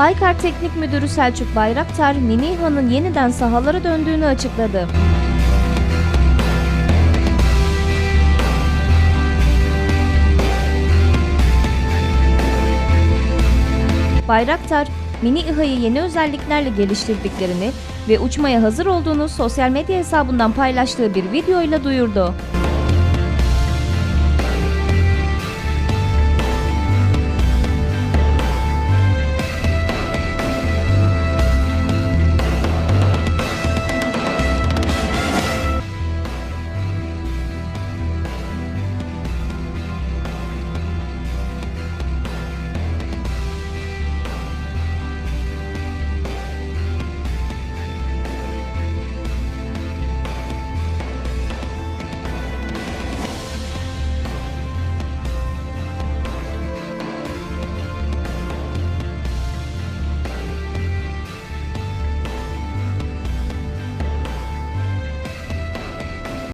Baykar Teknik Müdürü Selçuk Bayraktar, Mini İHA'nın yeniden sahalara döndüğünü açıkladı. Bayraktar, Mini İHA'yı yeni özelliklerle geliştirdiklerini ve uçmaya hazır olduğunu sosyal medya hesabından paylaştığı bir videoyla duyurdu.